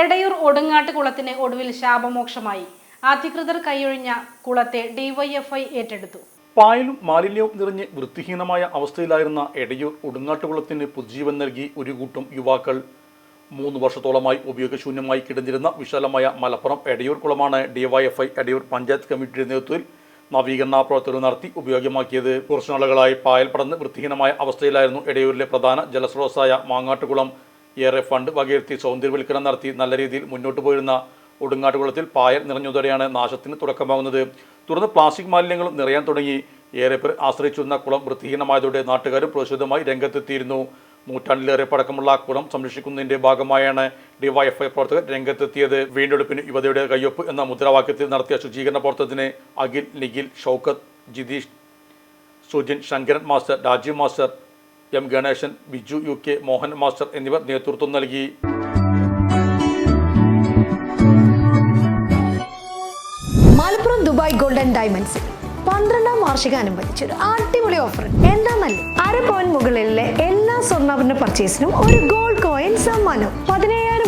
എടയൂർ ഒടുങ്ങാട്ട് കുളത്തിന് ഒടുവിൽ ശാപമോക്ഷമായി. അധികൃതർ കൈയൊഴിഞ്ഞ കുളത്തെ ഡിവൈഎഫ്ഐ ഏറ്റെടുത്തു. പായലും മാലിന്യവും നിറഞ്ഞ് വൃത്തിഹീനമായ അവസ്ഥയിലായിരുന്ന എടയൂർ ഒടുങ്ങാട്ടുകുളത്തിന് പുതുജീവൻ നൽകി ഒരു കൂട്ടം യുവാക്കൾ. മൂന്ന് വർഷത്തോളമായി ഉപയോഗശൂന്യമായി കിടന്നിരുന്ന വിശാലമായ മലപ്പുറം എടയൂർ കുളമാണ് ഡിവൈഎഫ്ഐ എടയൂർ പഞ്ചായത്ത് കമ്മിറ്റിയുടെ നേതൃത്വത്തിൽ നവീകരണ പ്രവർത്തനം നടത്തി ഉപയോഗമാക്കിയത്. കുറച്ചു നാളുകളായി പായൽ പടന്ന് വൃത്തിഹീനമായ അവസ്ഥയിലായിരുന്നു എടയൂരിലെ പ്രധാന ജലസ്രോതസ്സായ മാങ്ങാട്ടുകുളം. ഏറെ ഫണ്ട് വകയിരുത്തി സൗന്ദര്യവൽക്കരണം നടത്തി നല്ല രീതിയിൽ മുന്നോട്ട് പോയിരുന്ന ഒടുങ്ങാട്ടുകുളത്തിൽ പായൽ നിറഞ്ഞതോടെയാണ് നാശത്തിന് തുടക്കമാകുന്നത്. തുടർന്ന് പ്ലാസ്റ്റിക് മാലിന്യങ്ങളും നിറയാൻ തുടങ്ങി. ഏറെ പേർ ആശ്രയിച്ചിരുന്ന കുളം വൃത്തിഹീനമായതോടെ നാട്ടുകാരും പ്രതിഷേധമായി രംഗത്തെത്തിയിരുന്നു. നൂറ്റാണ്ടിലേറെ പടക്കമുള്ള കുളം സംരക്ഷിക്കുന്നതിന്റെ ഭാഗമായാണ് ഡിവൈഎഫ്ഐ പ്രവർത്തകർ രംഗത്തെത്തിയത്. വീണ്ടെടുപ്പിന് യുവതയുടെ കയ്യൊപ്പ് എന്ന മുദ്രാവാക്യത്തിൽ നടത്തിയ ശുചീകരണ പ്രവർത്തനത്തിന് Akhil Nikhil Shoukath Jitheesh Sujin Sankaran master Rajeev master M Ganesan Biju U K Mohan master എന്നിവർ നേതൃത്വം നൽകി. മലപ്പുറം ദുബായ് ഗോൾഡൻ ഡയമണ്ട്സ് പന്ത്രണ്ടാം വാർഷികാനുബന്ധിച്ച് ഒരു അടിപൊളി ഓഫർ. എന്താന്നല്ലേ അര പോയിന്റ് മുകളിലെ എല്ലാ സ്വർണാഭരണ പർച്ചേസിനും ഒരു ഗോൾഡ് കോയിൻ സമ്മാനം. പതിനയ്യായിരം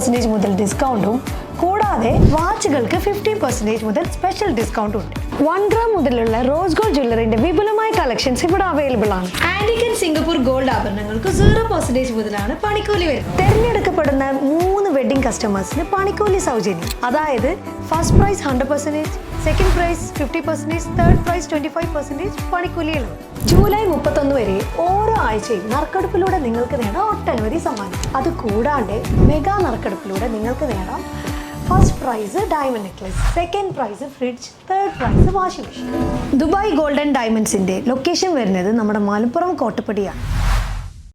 പെർസെന്റേജ് മുതൽ ഡിസ്കൗണ്ടും കൂടാതെ വാച്ചുകൾക്ക് ഫിഫ്റ്റി പെർസെന്റേജ് മുതൽ സ്പെഷ്യൽ ഡിസ്കൗണ്ടും ഉണ്ട്. വൺ ഗ്രാം മുതലുള്ള റോസ് ഗോൾഡ് ജ്വല്ലറിന്റെ വിപുലമായ കളക്ഷൻസ് ഇവിടെ അവൈലബിൾ ആണ്. ആന്റിക് സിംഗപ്പൂർ ഗോൾഡ് ആഭരണങ്ങൾക്ക് സീറോ പെർസെന്റേജ് മുതലാണ് പണിക്കൂലി വരുന്നത്. തിരഞ്ഞെടുക്കപ്പെടുന്ന മൂന്ന് വെഡിങ് കസ്റ്റമേഴ്സിന് പണിക്കൂലി സൗജന്യം. അതായത് first prize hundred percentage second prize fifty percentage third prize twenty five percentage പണിക്കൂലികളാണ്. July മുപ്പത്തൊന്ന് വരെ ഓരോ ആഴ്ചയും നറുക്കെടുപ്പിലൂടെ നിങ്ങൾക്ക് നേടാം ഒട്ടനവധി സമ്മാനം. അത് കൂടാണ്ട് മെഗാ നറുക്കെടുപ്പിലൂടെ നിങ്ങൾക്ക് നേടാം first prize diamond necklace second prize fridge third prize washing machine Dubai golden ഡയമണ്ട്സിന്റെ location വരുന്നത് നമ്മുടെ മലപ്പുറം കോട്ടപ്പടിയാണ്.